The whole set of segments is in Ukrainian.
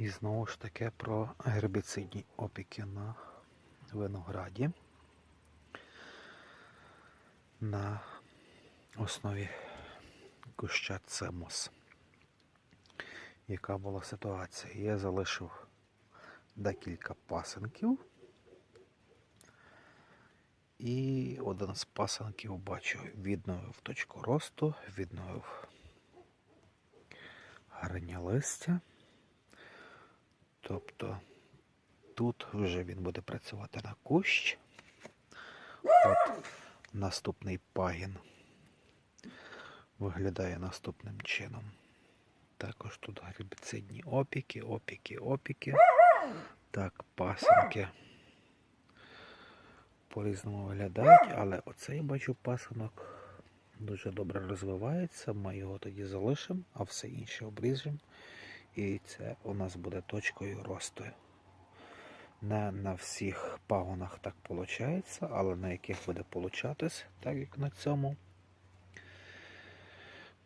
І знову ж таки про гербіцидні опіки на винограді на основі куща цемос. Яка була ситуація? Я залишив декілька пасенків. І один з пасенків бачу відновив точку росту, відновив гарні листя. Тобто тут вже він буде працювати на кущ. От наступний пагін виглядає наступним чином. Також тут гербіцидні опіки, опіки, опіки. Так, пасенки по-різному виглядають, але оцей бачу пасинок дуже добре розвивається. Ми його тоді залишимо, а все інше обріжемо. І це у нас буде точкою росту. Не на всіх пагонах так виходить, але на яких буде получатись, так як на цьому,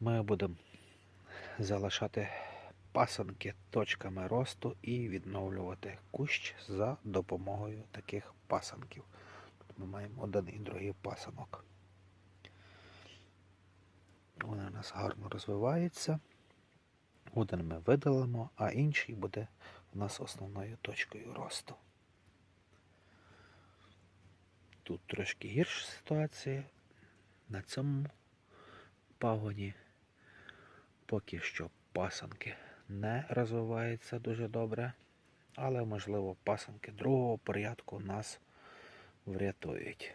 ми будемо залишати пасанки точками росту і відновлювати кущ за допомогою таких пасанків. Тут ми маємо один і другий пасанок. Вони у нас гарно розвиваються. Один ми видалимо, а інший буде у нас основною точкою росту. Тут трошки гірша ситуація. На цьому пагоні поки що пасанки не розвиваються дуже добре, але можливо пасанки другого порядку нас врятують.